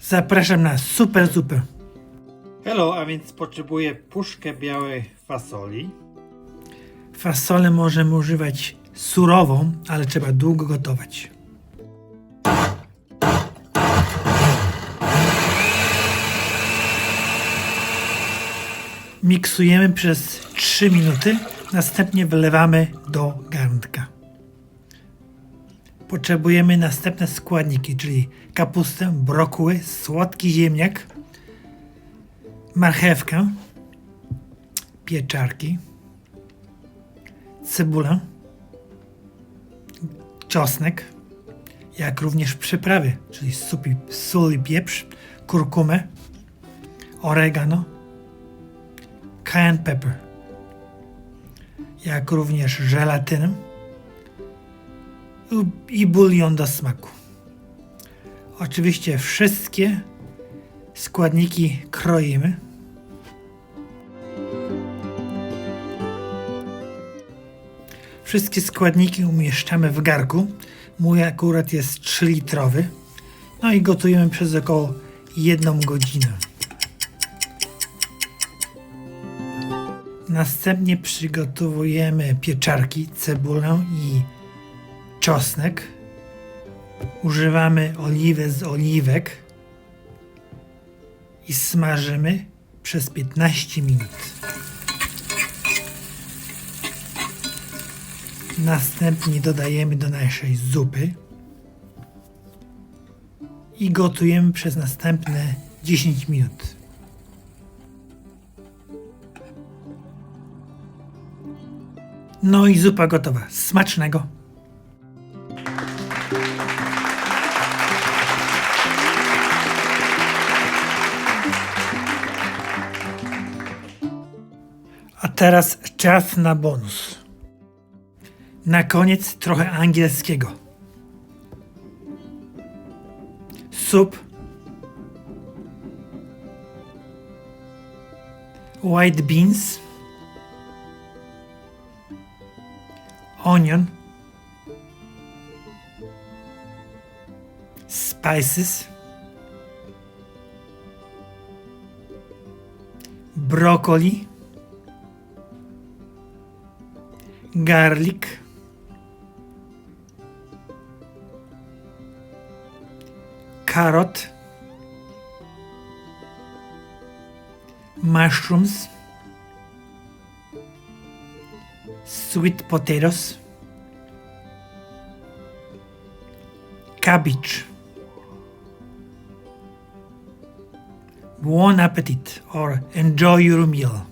Zapraszam na super zupę. Hello, a więc potrzebuję puszkę białej fasoli, Fasolę możemy używać surową, ale trzeba długo gotować. Miksujemy przez 3 minuty, następnie wylewamy do. Potrzebujemy następne składniki, czyli kapustę, brokuły, słodki ziemniak, marchewkę, pieczarki, cebulę, czosnek, jak również przyprawy, czyli supi, sól i pieprz, kurkumę, oregano, cayenne pepper, jak również żelatynę i- bulion do smaku. Oczywiście wszystkie składniki kroimy. Wszystkie składniki umieszczamy w garku. Mój akurat jest 3 litrowy. No i gotujemy przez około 1 godzinę. Następnie przygotowujemy pieczarki, cebulę i czosnek. Używamy oliwy z oliwek i smażymy przez 15 minut. Następnie dodajemy do naszej zupy i gotujemy przez następne 10 minut. No i zupa gotowa. Smacznego! Teraz czas na bonus. Na koniec trochę angielskiego. Soup. White beans. Onion. Spices. Broccoli. Garlic. carrot, mushrooms, sweet potatoes, cabbage. Bon appetit or enjoy your meal.